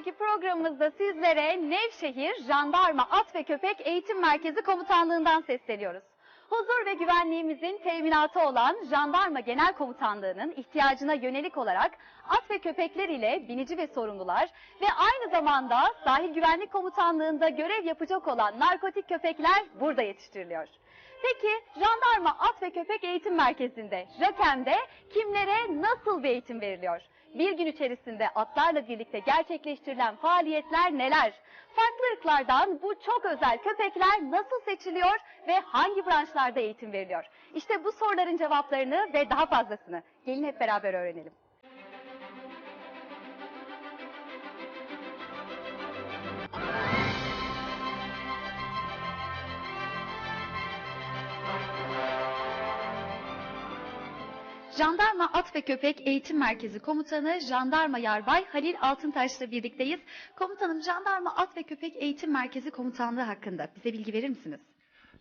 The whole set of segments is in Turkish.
haftaki programımızda sizlere Nevşehir Jandarma At ve Köpek Eğitim Merkezi Komutanlığı'ndan sesleniyoruz. Huzur ve güvenliğimizin teminatı olan Jandarma Genel Komutanlığı'nın ihtiyacına yönelik olarak at ve köpekler ile binici ve sorumlular ve aynı zamanda Sahil Güvenlik Komutanlığı'nda görev yapacak olan narkotik köpekler burada yetiştiriliyor. Peki Jandarma At ve Köpek Eğitim Merkezi'nde, JAKEM'de kimlere nasıl bir eğitim veriliyor? Bir gün içerisinde atlarla birlikte gerçekleştirilen faaliyetler neler? Farklı ırklardan bu çok özel köpekler nasıl seçiliyor ve hangi branşlarda eğitim veriliyor? İşte bu soruların cevaplarını ve daha fazlasını gelin hep beraber öğrenelim. Jandarma At ve Köpek Eğitim Merkezi Komutanı Jandarma Yarbay Halil Altıntaş'la birlikteyiz. Komutanım Jandarma At ve Köpek Eğitim Merkezi Komutanlığı hakkında bize bilgi verir misiniz?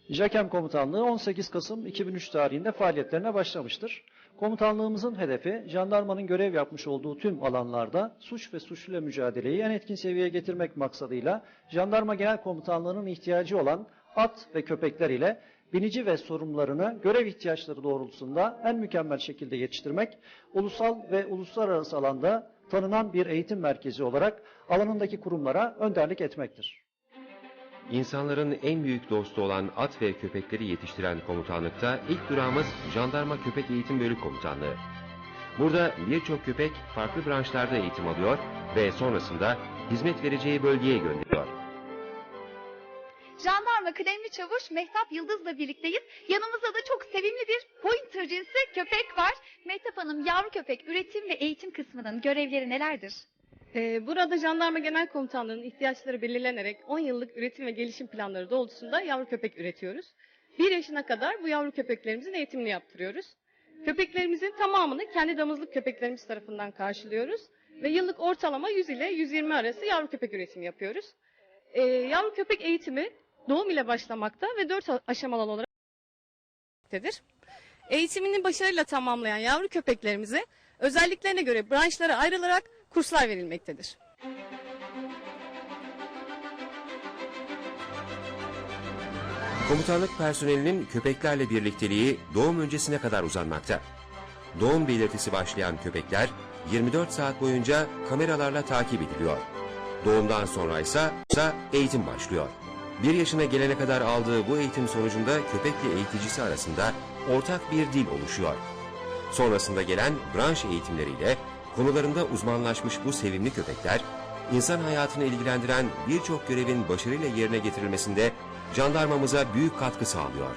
JAKEM Komutanlığı 18 Kasım 2003 tarihinde faaliyetlerine başlamıştır. Komutanlığımızın hedefi jandarmanın görev yapmış olduğu tüm alanlarda suç ve suçluyla mücadeleyi en etkin seviyeye getirmek maksadıyla Jandarma Genel Komutanlığı'nın ihtiyacı olan at ve köpekler ile binici ve sorumlularını görev ihtiyaçları doğrultusunda en mükemmel şekilde yetiştirmek, ulusal ve uluslararası alanda tanınan bir eğitim merkezi olarak alanındaki kurumlara önderlik etmektir. İnsanların en büyük dostu olan at ve köpekleri yetiştiren komutanlıkta ilk durağımız Jandarma Köpek Eğitim Bölük Komutanlığı. Burada birçok köpek farklı branşlarda eğitim alıyor ve sonrasında hizmet vereceği bölgeye gönderiliyor. Jandarma Kıdemli Çavuş Mehtap Yıldız'la birlikteyiz. Yanımızda da çok sevimli bir pointer cinsi köpek var. Mehtap Hanım yavru köpek üretim ve eğitim kısmının görevleri nelerdir? Ee, Burada Jandarma Genel Komutanlığı'nın ihtiyaçları belirlenerek 10 yıllık üretim ve gelişim planları doğrultusunda yavru köpek üretiyoruz. 1 yaşına kadar bu yavru köpeklerimizin eğitimini yaptırıyoruz. Köpeklerimizin tamamını kendi damızlık köpeklerimiz tarafından karşılıyoruz. Ve yıllık ortalama 100 ile 120 arası yavru köpek üretimi yapıyoruz. Ee, yavru köpek eğitimi doğum ile başlamakta ve 4 aşamalı olarak tedir. Eğitimini başarıyla tamamlayan yavru köpeklerimize özelliklerine göre branşlara ayrılarak kurslar verilmektedir. Komutanlık personelinin köpeklerle birlikteliği doğum öncesine kadar uzanmakta. Doğum belirtisi başlayan köpekler 24 saat boyunca kameralarla takip ediliyor. Doğumdan sonra ise eğitim başlıyor. Bir yaşına gelene kadar aldığı bu eğitim sonucunda köpekle eğiticisi arasında ortak bir dil oluşuyor. Sonrasında gelen branş eğitimleriyle konularında uzmanlaşmış bu sevimli köpekler, insan hayatını ilgilendiren birçok görevin başarıyla yerine getirilmesinde jandarmamıza büyük katkı sağlıyor.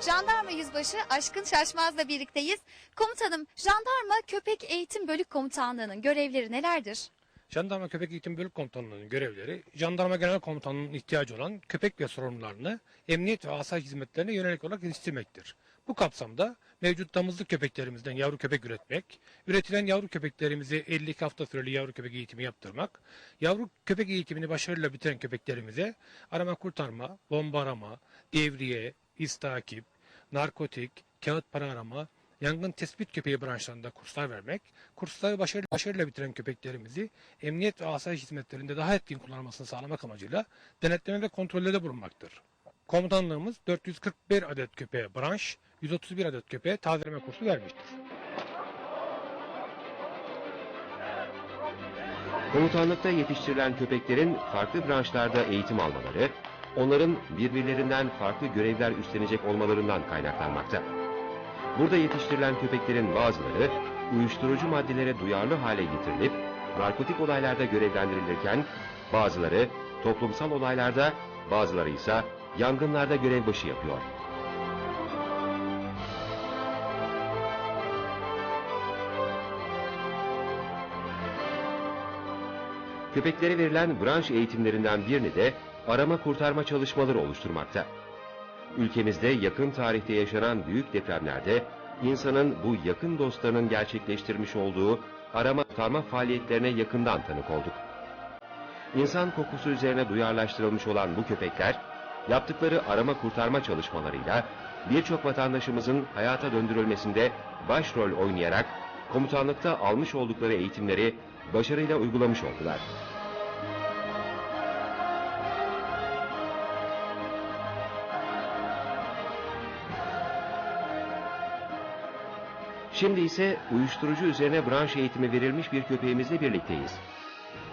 Jandarma Yüzbaşı Aşkın Şaşmaz'la birlikteyiz. Komutanım, Jandarma Köpek Eğitim Bölük Komutanlığı'nın görevleri nelerdir? Jandarma Köpek Eğitim Bölük Komutanlığı'nın görevleri, Jandarma Genel Komutanlığı'nın ihtiyacı olan köpek ve sorumlularını emniyet ve asayiş hizmetlerine yönelik olarak yetiştirmektir. Bu kapsamda mevcut damızlık köpeklerimizden yavru köpek üretmek, üretilen yavru köpeklerimizi 52 hafta süreli yavru köpek eğitimi yaptırmak, yavru köpek eğitimini başarıyla bitiren köpeklerimize arama kurtarma, bomba arama, devriye, iz takip, narkotik, kağıt para arama, yangın tespit köpeği branşlarında kurslar vermek, kursları başarılı, başarıyla bitiren köpeklerimizi emniyet ve asayiş hizmetlerinde daha etkin kullanılmasını sağlamak amacıyla denetleme ve kontrollerde bulunmaktır. Komutanlığımız 441 adet köpeğe branş, 131 adet köpeğe tazeleme kursu vermiştir. Komutanlıkta yetiştirilen köpeklerin farklı branşlarda eğitim almaları, onların birbirlerinden farklı görevler üstlenecek olmalarından kaynaklanmakta. Burada yetiştirilen köpeklerin bazıları uyuşturucu maddelere duyarlı hale getirilip narkotik olaylarda görevlendirilirken bazıları toplumsal olaylarda, bazıları ise yangınlarda görev başı yapıyor. Köpeklere verilen branş eğitimlerinden birini de arama kurtarma çalışmaları oluşturmakta. Ülkemizde yakın tarihte yaşanan büyük depremlerde insanın bu yakın dostlarının gerçekleştirmiş olduğu arama kurtarma faaliyetlerine yakından tanık olduk. İnsan kokusu üzerine duyarlaştırılmış olan bu köpekler, yaptıkları arama kurtarma çalışmalarıyla birçok vatandaşımızın hayata döndürülmesinde başrol oynayarak komutanlıkta almış oldukları eğitimleri başarıyla uygulamış oldular. Şimdi ise uyuşturucu üzerine branş eğitimi verilmiş bir köpeğimizle birlikteyiz.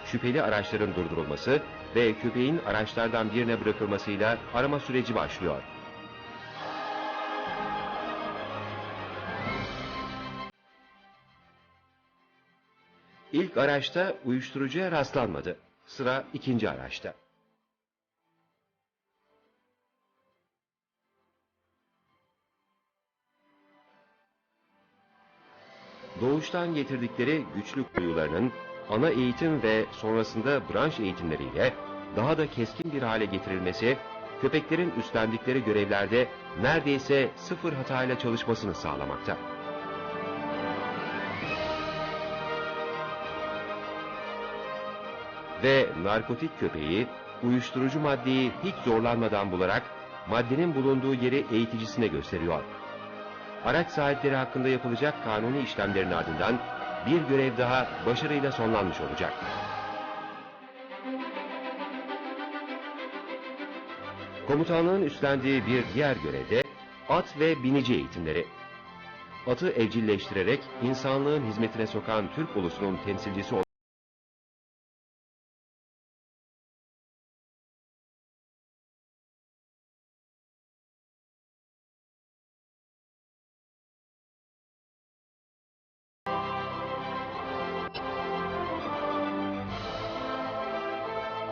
Şüpheli araçların durdurulması ve köpeğin araçlardan birine bırakılmasıyla arama süreci başlıyor. İlk araçta uyuşturucuya rastlanmadı. Sıra ikinci araçta. Doğuştan getirdikleri güçlü kuyularının ana eğitim ve sonrasında branş eğitimleriyle daha da keskin bir hale getirilmesi, köpeklerin üstlendikleri görevlerde neredeyse sıfır hatayla çalışmasını sağlamakta. Ve narkotik köpeği uyuşturucu maddeyi hiç zorlanmadan bularak maddenin bulunduğu yeri eğiticisine gösteriyor. Araç sahipleri hakkında yapılacak kanuni işlemlerin ardından bir görev daha başarıyla sonlanmış olacak. Komutanlığın üstlendiği bir diğer görevde at ve binici eğitimleri. Atı evcilleştirerek insanlığın hizmetine sokan Türk ulusunun temsilcisi olan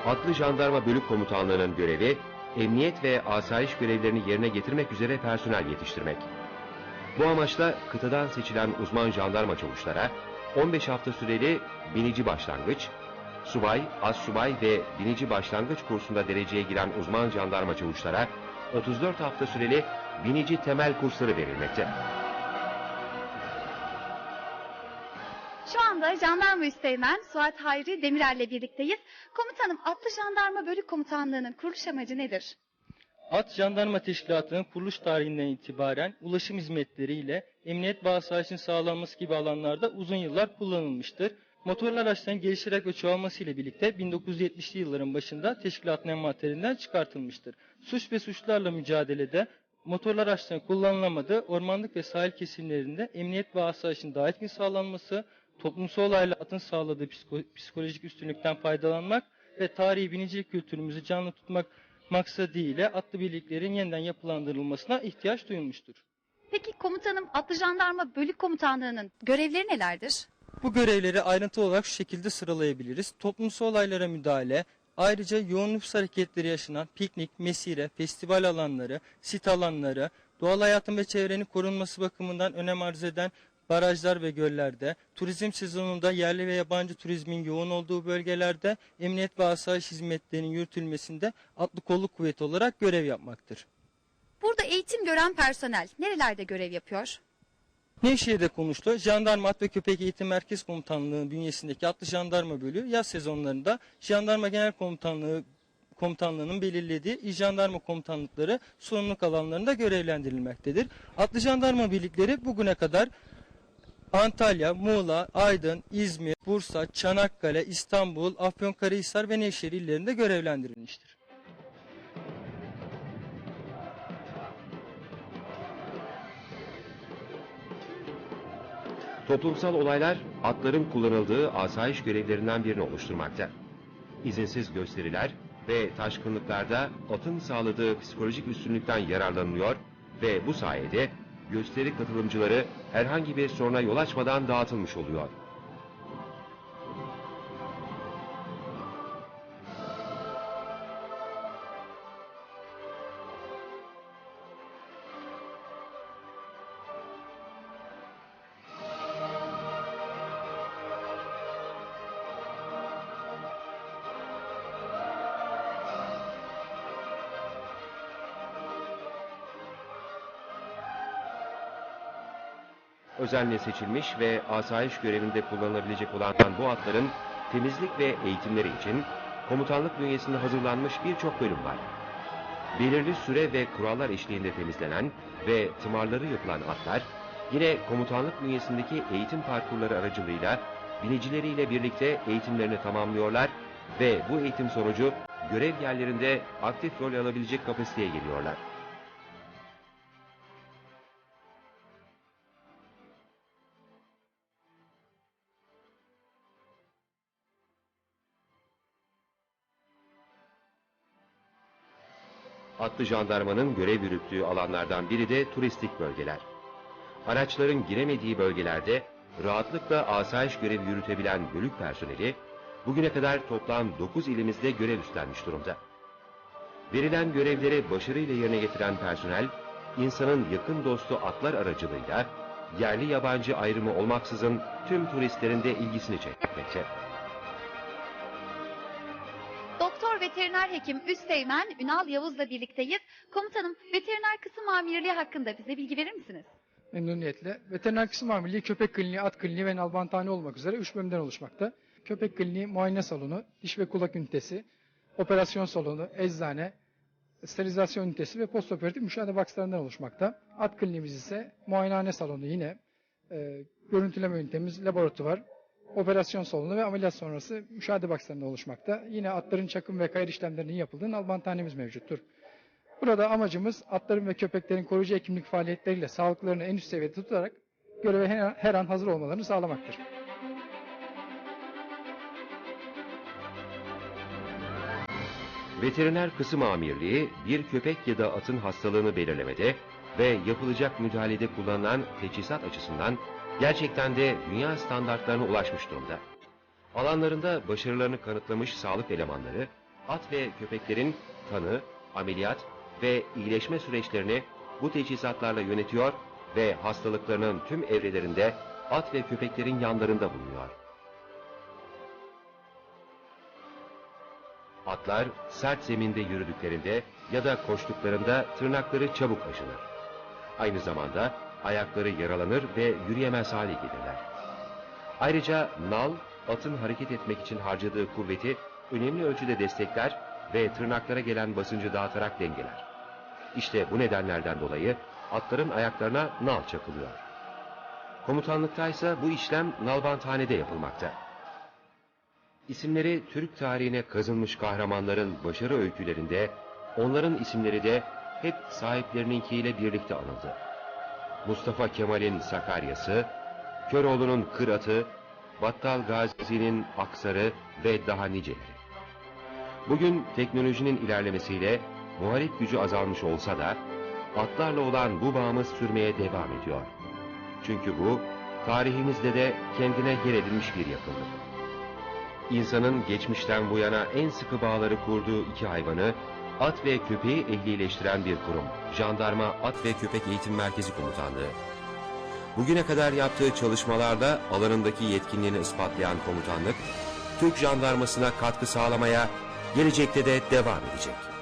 Atlı Jandarma Bölük Komutanlığı'nın görevi, emniyet ve asayiş görevlerini yerine getirmek üzere personel yetiştirmek. Bu amaçla kıtadan seçilen uzman jandarma çavuşlara 15 hafta süreli binici başlangıç, subay, az subay ve binici başlangıç kursunda dereceye giren uzman jandarma çavuşlara 34 hafta süreli binici temel kursları verilmekte. Anda Jandarma Üsteğmen Suat Hayri Demirel'le birlikteyiz. Komutanım Atlı Jandarma Bölük Komutanlığı'nın kuruluş amacı nedir? At Jandarma Teşkilatı'nın kuruluş tarihinden itibaren ulaşım hizmetleriyle emniyet asayişin sağlanması gibi alanlarda uzun yıllar kullanılmıştır. Motorlu araçların gelişerek ve çoğalmasıyla birlikte 1970'li yılların başında teşkilatın envanterinden çıkartılmıştır. Suç ve suçlarla mücadelede motorlu araçların kullanılamadığı ormanlık ve sahil kesimlerinde emniyet ve asayişin daha etkin sağlanması, toplumsal olayla atın sağladığı psiko- psikolojik üstünlükten faydalanmak ve tarihi binicilik kültürümüzü canlı tutmak maksadıyla atlı birliklerin yeniden yapılandırılmasına ihtiyaç duyulmuştur. Peki komutanım Atlı Jandarma Bölük Komutanlığı'nın görevleri nelerdir? Bu görevleri ayrıntı olarak şu şekilde sıralayabiliriz. Toplumsal olaylara müdahale, ayrıca yoğun nüfus hareketleri yaşanan piknik, mesire, festival alanları, sit alanları, doğal hayatın ve çevrenin korunması bakımından önem arz eden barajlar ve göllerde, turizm sezonunda yerli ve yabancı turizmin yoğun olduğu bölgelerde emniyet ve asayiş hizmetlerinin yürütülmesinde atlı kolluk kuvveti olarak görev yapmaktır. Burada eğitim gören personel nerelerde görev yapıyor? Nevşehir'de konuştu. Jandarma At ve Köpek Eğitim Merkez Komutanlığı bünyesindeki atlı jandarma bölüğü yaz sezonlarında Jandarma Genel Komutanlığı Komutanlığı'nın belirlediği il jandarma komutanlıkları sorumluluk alanlarında görevlendirilmektedir. Atlı jandarma birlikleri bugüne kadar Antalya, Muğla, Aydın, İzmir, Bursa, Çanakkale, İstanbul, Afyonkarahisar ve Nevşehir illerinde görevlendirilmiştir. Toplumsal olaylar atların kullanıldığı asayiş görevlerinden birini oluşturmakta. İzinsiz gösteriler ve taşkınlıklarda atın sağladığı psikolojik üstünlükten yararlanılıyor ve bu sayede gösteri katılımcıları herhangi bir soruna yol açmadan dağıtılmış oluyor. Özenle seçilmiş ve asayiş görevinde kullanılabilecek olan bu atların temizlik ve eğitimleri için komutanlık bünyesinde hazırlanmış birçok bölüm var. Belirli süre ve kurallar eşliğinde temizlenen ve tımarları yapılan atlar Yine komutanlık bünyesindeki eğitim parkurları aracılığıyla binicileriyle birlikte eğitimlerini tamamlıyorlar ve bu eğitim sonucu görev yerlerinde aktif rol alabilecek kapasiteye geliyorlar. Atlı jandarmanın görev yürüttüğü alanlardan biri de turistik bölgeler. Araçların giremediği bölgelerde rahatlıkla asayiş görevi yürütebilen bölük personeli bugüne kadar toplam 9 ilimizde görev üstlenmiş durumda. Verilen görevleri başarıyla yerine getiren personel, insanın yakın dostu atlar aracılığıyla yerli yabancı ayrımı olmaksızın tüm turistlerin de ilgisini çekmekte. Veteriner hekim Üsteğmen Ünal Yavuz'la birlikteyiz. Komutanım veteriner kısım amirliği hakkında bize bilgi verir misiniz? Memnuniyetle. Veteriner kısım amirliği köpek kliniği, at kliniği ve nalbantane olmak üzere 3 bölümden oluşmakta. Köpek kliniği muayene salonu, diş ve kulak ünitesi, operasyon salonu, eczane, sterilizasyon ünitesi ve postoperatif müşahede boxlarından oluşmakta. At kliniğimiz ise muayenehane salonu yine, e, görüntüleme ünitemiz, laboratuvar, operasyon salonu ve ameliyat sonrası müşahede boxlarından oluşmakta. Yine atların çakım ve kayır işlemlerinin yapıldığı nalbanthanemiz mevcuttur. Burada amacımız atların ve köpeklerin koruyucu hekimlik faaliyetleriyle sağlıklarını en üst seviyede tutarak göreve her an hazır olmalarını sağlamaktır. Veteriner kısım amirliği bir köpek ya da atın hastalığını belirlemede ve yapılacak müdahalede kullanılan teçhizat açısından gerçekten de dünya standartlarına ulaşmış durumda. Alanlarında başarılarını kanıtlamış sağlık elemanları, at ve köpeklerin tanı, ameliyat ve iyileşme süreçlerini bu teçhizatlarla yönetiyor ve hastalıklarının tüm evrelerinde at ve köpeklerin yanlarında bulunuyor. Atlar sert zeminde yürüdüklerinde ya da koştuklarında tırnakları çabuk aşınır. Aynı zamanda ayakları yaralanır ve yürüyemez hale gelirler. Ayrıca nal, atın hareket etmek için harcadığı kuvveti önemli ölçüde destekler ve tırnaklara gelen basıncı dağıtarak dengeler. İşte bu nedenlerden dolayı atların ayaklarına nal çakılıyor. Komutanlıkta ise bu işlem nalbanthanede yapılmakta. İsimleri Türk tarihine kazınmış kahramanların başarı öykülerinde, onların isimleri de hep sahiplerininkiyle birlikte anıldı. Mustafa Kemal'in Sakarya'sı, Köroğlu'nun Kırat'ı, Battal Gazi'nin Aksarı ve daha niceleri. Bugün teknolojinin ilerlemesiyle muharip gücü azalmış olsa da, atlarla olan bu bağımız sürmeye devam ediyor. Çünkü bu, tarihimizde de kendine yer edilmiş bir yapıdır. İnsanın geçmişten bu yana en sıkı bağları kurduğu iki hayvanı, at ve köpeği ehlileştiren bir kurum. Jandarma At ve Köpek Eğitim Merkezi Komutanlığı. Bugüne kadar yaptığı çalışmalarda alanındaki yetkinliğini ispatlayan komutanlık, Türk jandarmasına katkı sağlamaya gelecekte de devam edecek.